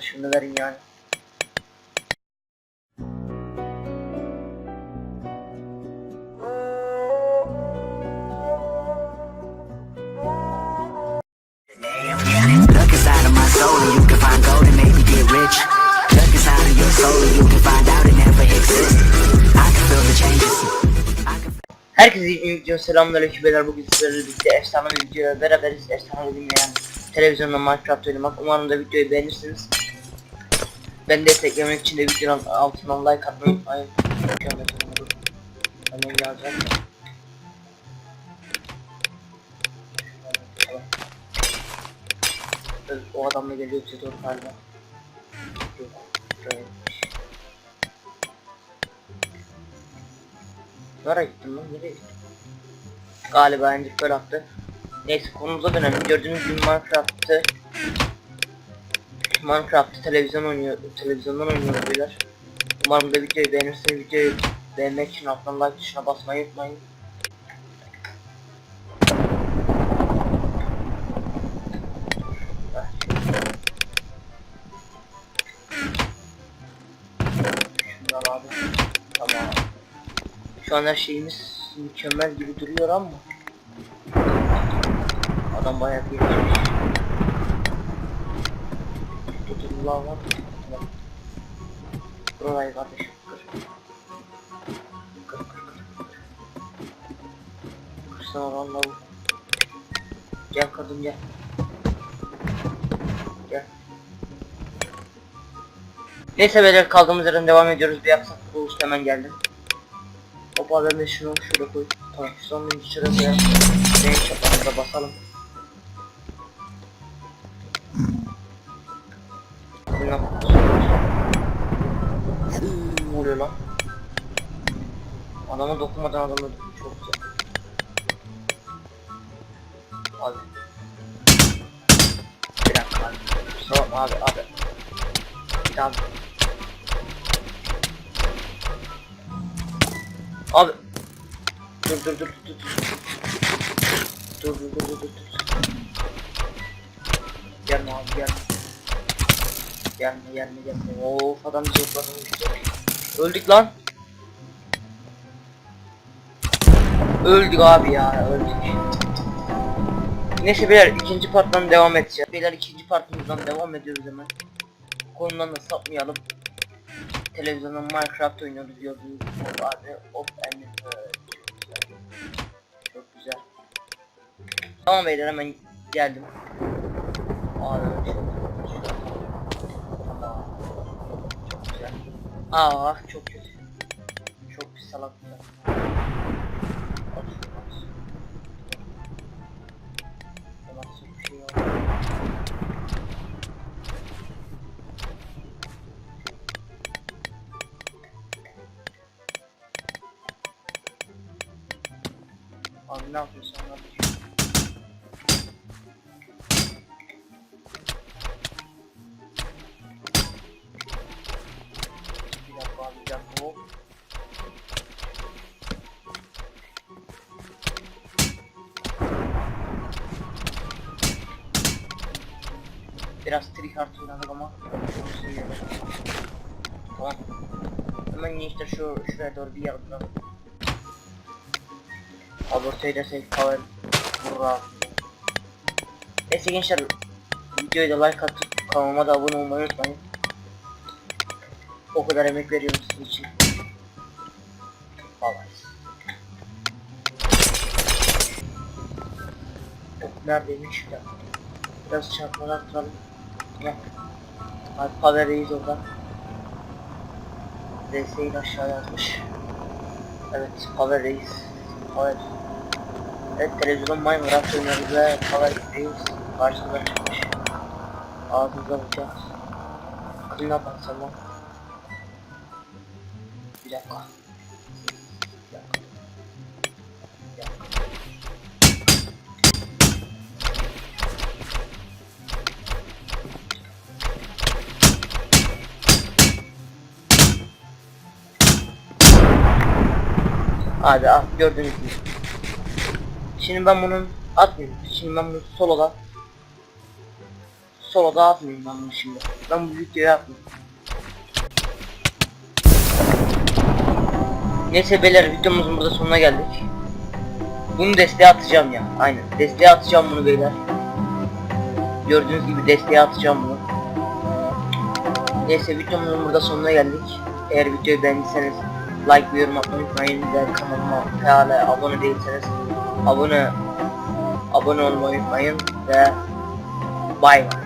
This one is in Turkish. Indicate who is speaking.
Speaker 1: Şunu verin yani.
Speaker 2: Look inside of my soul and you can find gold and maybe get rich. Look inside of your soul and you can find out it never existed. I can feel the changes. I can
Speaker 1: Herkese iyi video selamünaleyküm beyler bugün sizlerle birlikte efsane bir videoya beraberiz efsane yani televizyonda Minecraft oynamak umarım da videoyu beğenirsiniz Ben desteklemek için de videonun altına like atmayı unutmayın Hemen yazacağım O adam da geliyor bize doğru galiba Yok. Nereye gittim lan? Nereye gittim? Galiba Ender Pearl attı. Neyse konumuza dönelim. Gördüğünüz gibi Minecraft'ı Minecraft'ı televizyon oynuyor, televizyondan oynuyoruz beyler. Umarım da videoyu beğenirsiniz. Videoyu beğenmek için alttan like tuşuna basmayı unutmayın. Şu an her şeyimiz mükemmel gibi duruyor ama Adam bayağı bir Tutullar var. Burayı kardeşim kır. Kır kır kır. Kırsana lan lavuk. Gel kadın gel. Gel. Neyse beyler kaldığımız yerden devam ediyoruz. Bir aksaklık oluştu hemen geldim. Hoppa ben de şunu şuraya koy. Tamam şu son bir şuraya koyalım. Benim çapamıza basalım. Bundan Ne oluyor lan? Adama dokunmadan adamı öldürdüm. Çok güzel. Abi. Bir dakika abi. Kusura bakma abi abi. Tamam. Abi. Dur dur dur dur dur. Dur dur dur dur dur. Gelme abi gelme. Gelme gelme gelme. Of adam zıpladı işte. Öldük lan. Öldük abi ya öldük. Neyse beyler ikinci parttan devam edeceğiz. Beyler ikinci partımızdan devam ediyoruz hemen. Konudan da sapmayalım. Televizyonda Minecraft oynuyoruz gördüğünüz gibi abi. Hop pearl. Çok güzel. Tamam beyler hemen geldim. Abi çok Aa çok kötü. Çok. Nasıl bir yok. Abi ne yapıyorsun kardeşim? Bir Biraz tryhard oynadık ama çok seviyorum. Tamam. Hemen gençler şu şuraya doğru bir yardım. Da safe power Burra Neyse gençler Videoya da like atıp kanalıma da abone olmayı unutmayın. O kadar emek veriyorum sizin için. Bye bye neredeymiş ya Biraz çarpmalar atalım Hadi power reis oradan. DS'yi aşağıya atmış. Evet power reis Power Evet televizyonun Minecraft ve Power Reis karşımıza çıkmış. Clean up atsam lan. Bir dakika. Abi ah gördüğünüz gibi. Şimdi ben bunun atmayayım. Şimdi ben bunu soloda solo da atmayayım ben bunu şimdi. Ben bu videoyu yapmayayım. Neyse beyler videomuzun burada sonuna geldik. Bunu desteğe atacağım ya. Aynen. Desteğe atacağım bunu beyler. Gördüğünüz gibi desteğe atacağım bunu. Neyse videomuzun burada sonuna geldik. Eğer videoyu beğendiyseniz like ve yorum atmayı unutmayın. Ve kanalıma hala abone değilseniz abone abone olmayı unutmayın ve bay bay.